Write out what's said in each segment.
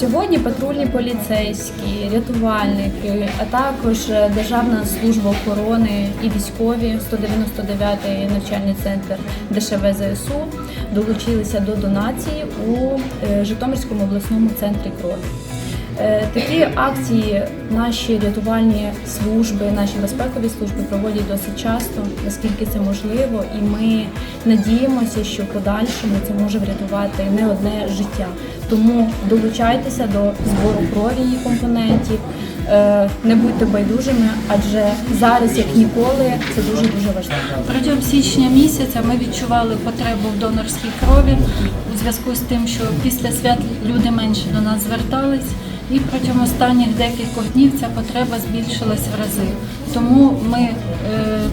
Сьогодні патрульні поліцейські, рятувальники, а також Державна служба охорони і військові 199-й навчальний центр ДШВ ЗСУ долучилися до донації у е, Житомирському обласному центрі крові. Е, Такі акції наші рятувальні служби, наші безпекові служби проводять досить часто, наскільки це можливо, і ми надіємося, що в подальшому це може врятувати не одне життя. Тому долучайтеся до збору крові її компонентів, е, не будьте байдужими, адже зараз, як ніколи, це дуже дуже важливо. Протягом січня місяця ми відчували потребу в донорській крові у зв'язку з тим, що після свят люди менше до нас звертались. І протягом останніх декількох днів ця потреба збільшилась в рази. Тому ми е,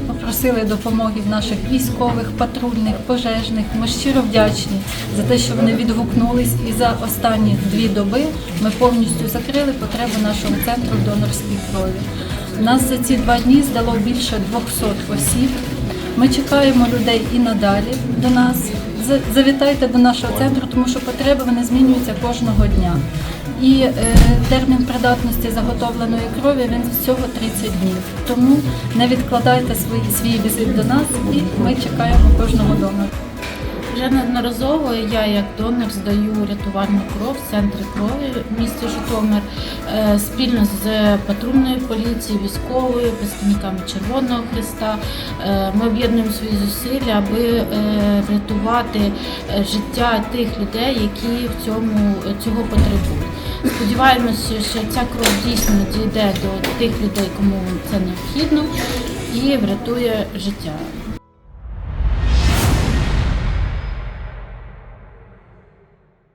попросили допомоги в наших військових, патрульних, пожежних. Ми щиро вдячні за те, що вони відгукнулись, і за останні дві доби ми повністю закрили потребу нашого центру донорської крові. Нас за ці два дні здало більше 200 осіб. Ми чекаємо людей і надалі до нас. Завітайте до нашого центру, тому що потреби вони змінюються кожного дня. І е, термін придатності заготовленої крові він всього 30 днів. Тому не відкладайте свій, свій візит до нас, і ми чекаємо кожного донора. Вже неодноразово я як донор здаю рятувальну кров в центрі крові в місті Житомир е, спільно з патрульною поліцією, військовою, представниками Червоного Христа. Е, Ми об'єднуємо свої зусилля, аби е, врятувати е, життя тих людей, які в цьому цього потребують. Сподіваємося, що ця кров дійсно дійде до тих людей, кому це необхідно, і врятує життя.